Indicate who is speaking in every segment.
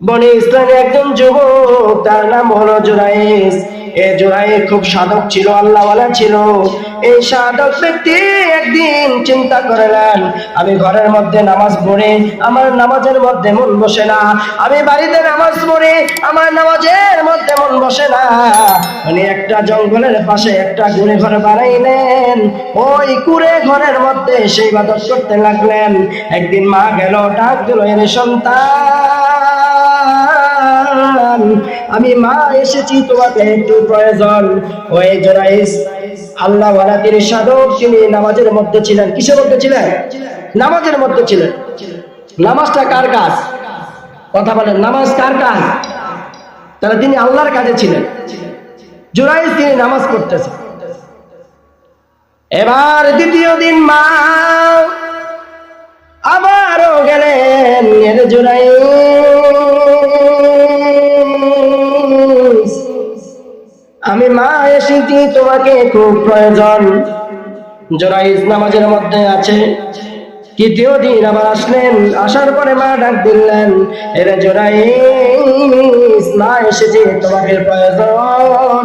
Speaker 1: বনে ইসরায়েলের একজন যুবক, তার নাম হলো জুরাইস এ জুরাই খুব সাধক ছিল, আল্লাহওয়ালা ছিল। এই সাধক ব্যক্তি একদিন চিন্তা করলেন, আমি ঘরের মধ্যে নামাজ পড়ে, আমার নামাজের মধ্যে মন বসে না। আমি বাড়িতে নামাজ পড়ে, আমার নামাজের মধ্যে মন বসে না। উনি একটা জঙ্গলের পাশে একটা গুড়ে ঘর বানাইলেন। ওই কুড়ে ঘরের মধ্যে সেই বাদত করতে লাগলেন। একদিন মা গেল, ডাক দিল, এর সন্তান! আমি মা এসেছি তোমাকে একটু প্রয়োজন। ওই জোরাইস, আল্লাহ তিনি সাধক তিনি নামাজের মধ্যে ছিলেন। কিসের মধ্যে ছিলেন? নামাজের মধ্যে ছিলেন। নামাজটা কার কাজ? কথা বলেন, নামাজ কার কাজ? তাহলে তিনি আল্লাহর কাজে ছিলেন। জোরাইস, তিনি নামাজ পড়তেছেন। এবার দ্বিতীয় দিন মা আবারও গেলেন জোরাইস। মা এসেছি, তোমাকে খুব প্রয়োজন। জোরাইজ নামাজের মধ্যে আছে। তৃতীয় দিন আবার আসলেন। আসার পরে মা ডাক দিলেন, এরে জোরাইস মা এসেছি, তোমাকে প্রয়োজন।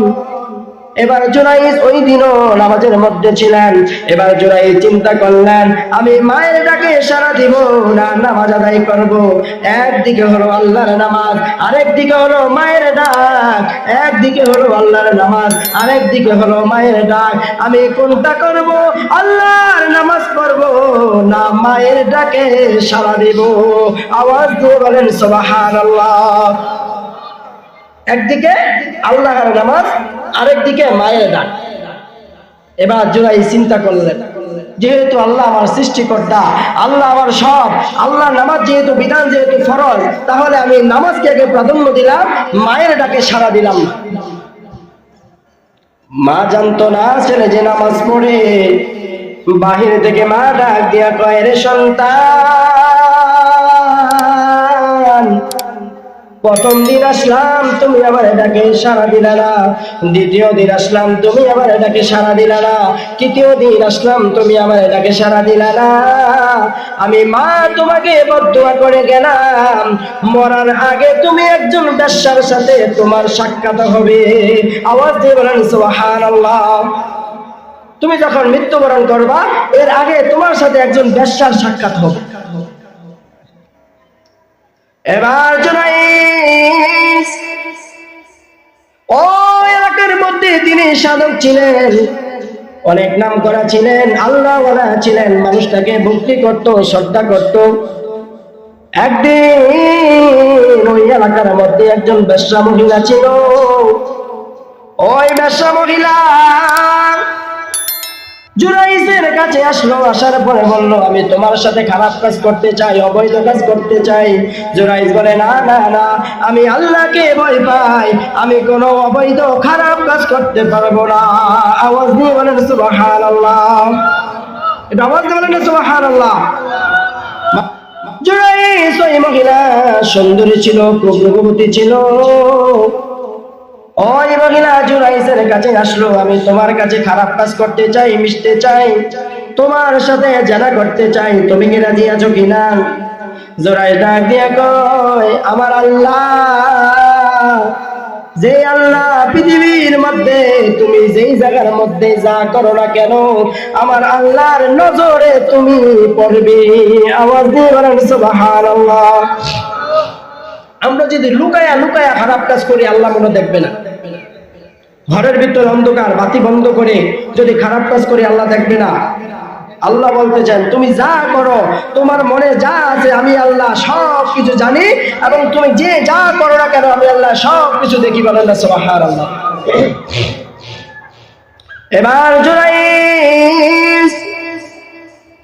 Speaker 1: এবার জোরাইস ওই দিনও নামাজের মধ্যে ছিলেন। এবার জোরাই চিন্তা করলেন, আমি মায়ের ডাকে সারা দিব, না, নামাজ আদায় করব। একদিকে হলো আল্লাহর নামাজ আরেক দিকে হলো মায়ের ডাক। একদিকে হলো আল্লাহর নামাজ আরেক দিকে হলো মায়ের ডাক। আমি কোনটা করব? আল্লাহর নামাজ পড়ব, না, মায়ের ডাকে সারা দিব। আওয়াজ দিয়ে বলেন, সুবহানাল্লাহ। একদিকে আল্লাহর নামাজ, আরেকদিকে মায়ের ডাক। এবার জুরাই চিন্তা করলেন, যেহেতু আল্লাহ আমার সৃষ্টিকর্তা, আল্লাহ আমার সব আল্লাহ নামাজ যেহেতু বিধান, যেহেতু ফরজ, তাহলে আমি নামাজকে আগে প্রাধান্য দিলাম, মায়ের ডাকে সাড়া দিলাম। মা জানতো না, ছেলে যে নামাজ পড়ে। বাহির থেকে মা ডাক দিয়া কয়, রে সন্তান! প্রথম দিন আসলাম, তুমি আবার এটাকে সারা দিলা না। দ্বিতীয় দিন আসলাম, তুমি আবার এটাকে সারা দিলা না। তৃতীয় দিন আসলাম, তুমি আবার এটাকে সারা দিলা না। আমি মা, তোমাকে বদুয়া করে গেলাম। মরার আগে তুমি একজন ব্যবসার সাথে তোমার সাক্ষাৎ হবে। আওয়াজ দিয়ে বলেন, সুবহানাল্লাহ। তুমি যখন মৃত্যুবরণ করবা, এর আগে তোমার সাথে একজন ব্যবসার সাক্ষাৎ হবে। এবার জুনাইস সাধক ছিলেন, অনেক নাম করা ছিলেন, আল্লাহ ছিলেন, মানুষটাকে ভক্তি করত, শ্রদ্ধা করত। একদিন ওই এলাকার মধ্যে একজন বেশ্যা মহিলা ছিল। ওই বেশ্যা মহিলা জুরাইসের কাছে আসলো, আসার পরে বলল, আমি তোমার সাথে খারাপ কাজ করতে চাই, অবৈধ কাজ করতে চাই। জুরাইস বলে, না না না, আমি আল্লাহকে ভয় পাই। আমি কোনো অবৈধ খারাপ কাজ করতে পারব না। আওয়াজ দিয়ে বলেন, সুবহানাল্লাহ। এটা আওয়াজ দিয়ে বলেন, সুবহানাল্লাহ। জুরাইস ওই মহিলা সুন্দরী ছিল খুব রূপবতী ছিল। ওই মহিলা জুরাইসের আসলো, আমি তোমার কাছে খারাপ কাজ করতে চাই, মিশতে চাই। তোমার সাথে জানা করতে চাই, তুমি কি রাজি আছো কিনা জোরাই ডাক দিয়ে কয়, আমার আল্লাহ, যে আল্লাহ পৃথিবীর মধ্যে, তুমি যেই জায়গার মধ্যে যা করো না কেন, আমার আল্লাহর নজরে তুমি পড়বে। আওয়াজ দিয়ে বলেন, সুবহানাল্লাহ। আমরা যদি লুকায়া লুকায়া খারাপ কাজ করি, আল্লাহ মনে দেখবে না। ঘরের ভিতর অন্ধকার, বাতি বন্ধ করে যদি খারাপ কাজ করি, আল্লাহ দেখবে না। আল্লাহ বলতে চান তুমি যা করো, তোমার মনে যা আছে, আমি আল্লাহ সব কিছু জানি এবং তুমি যে যা করো না কেন, আমি আল্লাহ সব কিছু দেখি বলেন আল্লাহ এবার জোরাই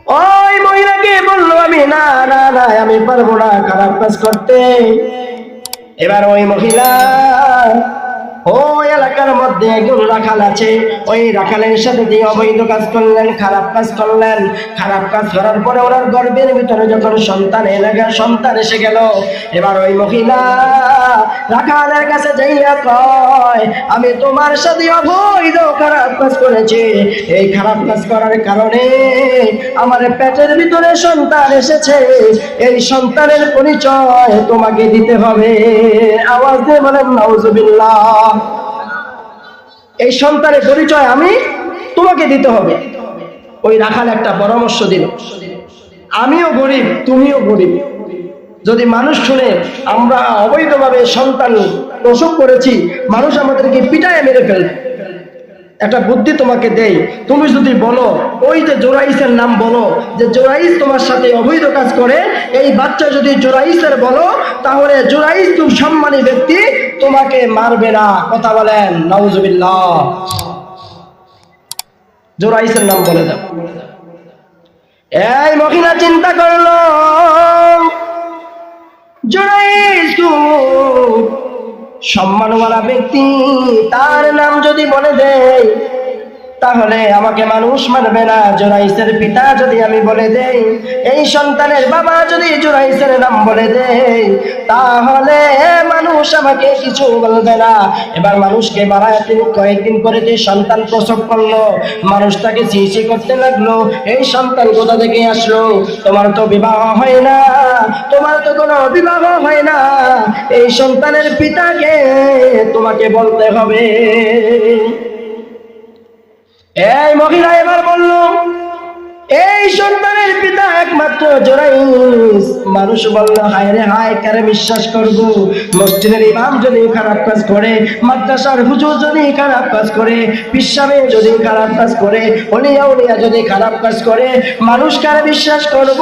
Speaker 1: ওই মহিলাকে বলল আমি, না না না, আমি পারব না খারাপ কাজ করতে। এবার ওই মহিলা ওই এলাকার মধ্যে একজন রাখাল আছে। ওই রাখালের সাথে দিয়ে অবৈধ কাজ করলেন, খারাপ কাজ করলেন। খারাপ কাজ করার পরে ওনার গর্বের ভিতরে যখন সন্তান এলাকার সন্তান এসে গেল। এবার ওই মহিলা রাখালের কাছে যাইয়া কয়, আমি তোমার সাথে অবৈধ খারাপ কাজ করেছি। এই খারাপ কাজ করার কারণে আমার পেটের ভিতরে সন্তান এসেছে। এই সন্তানের পরিচয় তোমাকে দিতে হবে। আওয়াজ দিয়ে বলেন, নাউজুবিল্লাহ। এই সন্তানের পরিচয় আমি তোমাকে দিতে হবে। ওই রাখাল একটা পরামর্শ দিল। আমিও গরিব, তুমিও গরিব। যদি মানুষ শুনে আমরা অবৈধভাবে সন্তান প্রসব করেছি, মানুষ আমাদেরকে পিটায় মেরে ফেলবে। একটা বুদ্ধি তোমাকে দেই। তুমি যদি বলো, ওই যে জোরাইসের নাম বলো, যে জোরাইস তোমার সাথে অবৈধ কাজ করে, এই বাচ্চা যদি জোরাইসের বলো তাহলে জোরাইস তুমি সম্মানী ব্যক্তি তোমাকে মারবে না। কথা বলেন, নাউজুবিল্লাহ। জোরাইসের নাম বলে দাও। এই মহিলা চিন্তা করল সম্মানওয়ালা ব্যক্তি তার নাম যদি বলে দেয় তাহলে আমাকে মানুষ মানবে না। জোরাইসের পিতা যদি আমি বলে দেই, এই সন্তানের বাবা যদি জোরাইসের নাম বলে দেই, তাহলে মানুষ আমাকে কিছু বলবে না। এবার মানুষকে মারায় তিনি, কয়েকদিন পরে যে সন্তান প্রসব করল মানুষ তাকে চিঠি করতে লাগল, এই সন্তান কোথা থেকে আসলো? তোমার তো বিবাহ হয় না, তোমার তো কোনো বিবাহ হয় না। এই সন্তানের পিতাকে তোমাকে বলতে হবে। এই মহিলা এবার বলল এই সন্তানের পিতা একমাত্র জোরাইস। মানুষ বলল, হায় রে, হায়, কারে বিশ্বাস করব? মসজিদের ইমাম যদি খারাপ কাজ করে, মাদ্রাসার হুজুর যদি খারাপ কাজ করে, পিসাবে যদি খারাপ কাজ করে অলিয়া উলিয়া যদি খারাপ কাজ করে, মানুষ কারে বিশ্বাস করব?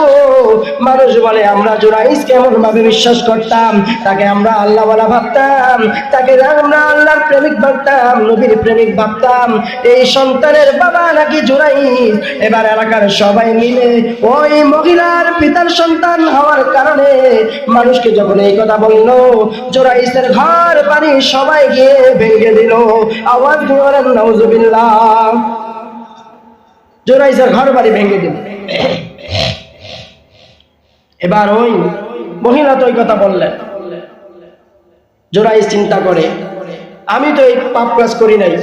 Speaker 1: মানুষ বলে, আমরা জোরাইস কেমন ভাবে বিশ্বাস করতাম? তাকে আমরা আল্লাহ বলা ভাবতাম, তাকে আমরা আল্লাহর প্রেমিক ভাবতাম, নবীর প্রেমিক ভাবতাম। এই সন্তানের বাবা নাকি জোরাইস? এবার এলাকার সবাই মিলে ওই মহিলার পিতার সন্তান হওয়ার কারণে মানুষকে যখন এই কথা বলল, জোরাইসের ঘর বাড়ি সবাই গিয়ে ভেঙে দিল। আওয়াজ দিয়ে বলেন, নাউজুবিল্লাহ। জোরাইসের ঘর বাড়ি ভেঙে দিল। এবার ওই মহিলা তো ওই কথা বললেন। জোরাইস চিন্তা করে, আমি তো এই পাপ কাজ করি নাই।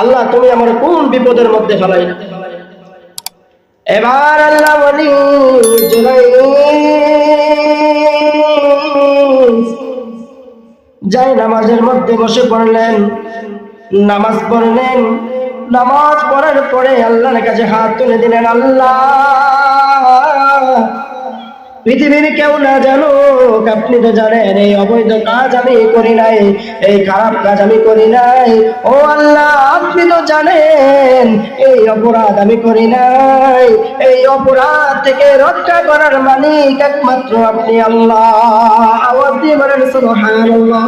Speaker 1: আল্লাহ, তুমি আমার কোন বিপদের মধ্যে ফেলাই না এবার আল্লাহ বলি যাই নামাজের মধ্যে বসে পড়লেন, নামাজ পড়লেন। নামাজ পড়ার পরে আল্লাহর কাছে হাত তুলে দিলেন, আল্লাহ পৃথিবীর কেউ না জানো আপনি তো জানেন এই অবৈধ কাজ আমি করি নাই, এই খারাপ কাজ আমি করি নাই। ও আল্লাহ, আপনি তো জানেন এই অপরাধ আমি করি নাই। এই অপরাধ থেকে রক্ষা করার মালিক একমাত্র আপনি আল্লাহ। আওয়াজ দিয়ে বলেন, সুবহানাল্লাহ।